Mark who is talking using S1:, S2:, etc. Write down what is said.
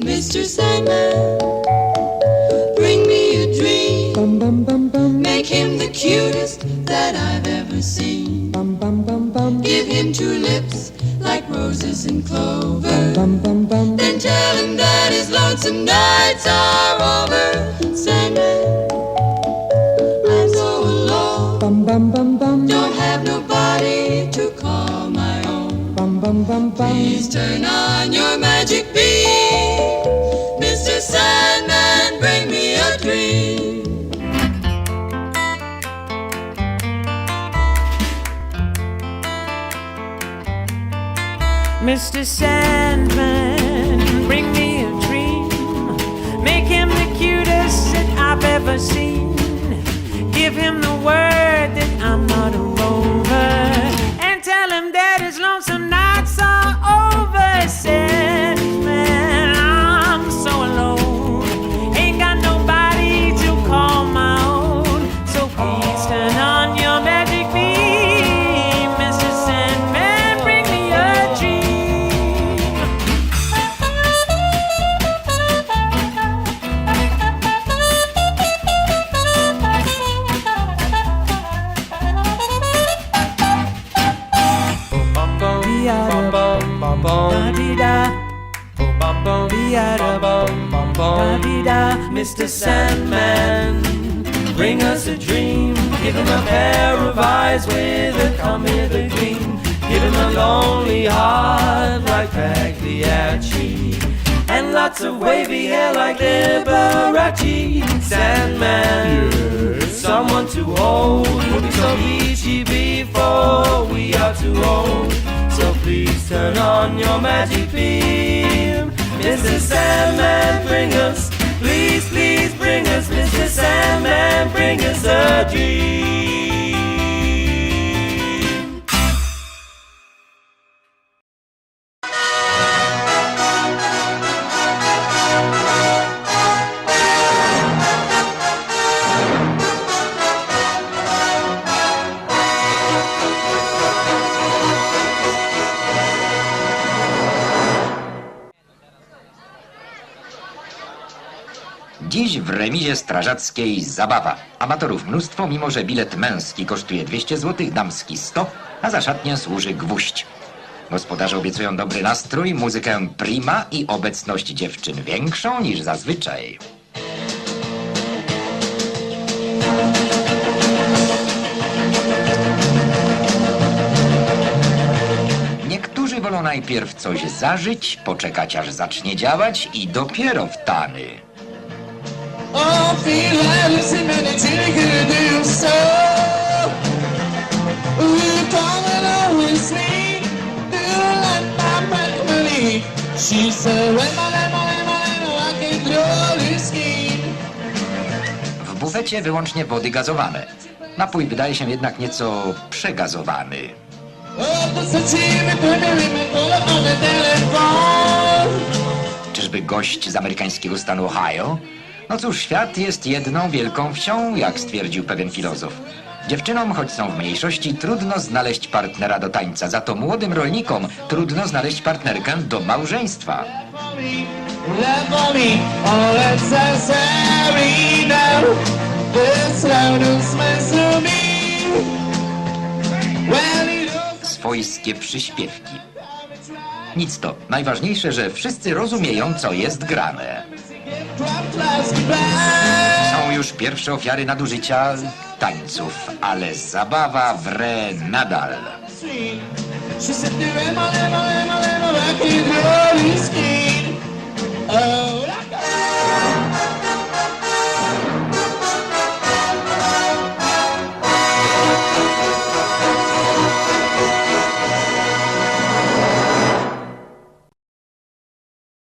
S1: Mr. Sandman, bring me a dream. Make him the cutest that I've ever seen. Give him two lips like roses and clover. Then tell him that his lonesome nights are
S2: bum bum bum
S1: Please turn on your magic beam. Mr. Sandman, bring me a dream.
S3: Mr. Sandman, bring me a dream. Make him the cutest that I've ever seen. Give him the Mr. Sandman, bring
S4: us a dream. Give him a pair of eyes with a hither gleam. Give him a lonely heart like Pagliacci. And lots of wavy hair like Liberace. Sandman, someone to hold. We'll be so peachy please turn on your magic beam. Mr. Sandman, bring us, please, please bring us, Mr. Sandman, bring us a dream.
S5: Dziś w remizie strażackiej zabawa. Amatorów mnóstwo, mimo że bilet męski kosztuje 200 zł, damski 100, a za szatnię służy gwóźdź. Gospodarze obiecują dobry nastrój, muzykę prima i obecność dziewczyn większą niż zazwyczaj. Niektórzy wolą najpierw coś zażyć, poczekać aż zacznie działać i dopiero w w bufecie wyłącznie wody gazowane. Napój wydaje się jednak nieco przegazowany. Czyżby gość z amerykańskiego stanu Ohio no cóż, świat jest jedną wielką wsią, jak stwierdził pewien filozof. Dziewczynom, choć są w mniejszości, trudno znaleźć partnera do tańca. Za to młodym rolnikom trudno znaleźć partnerkę do małżeństwa. Swojskie przyśpiewki. Nic to. Najważniejsze, że wszyscy rozumieją, co jest grane. Są już pierwsze ofiary nadużycia tańców, ale zabawa wre nadal.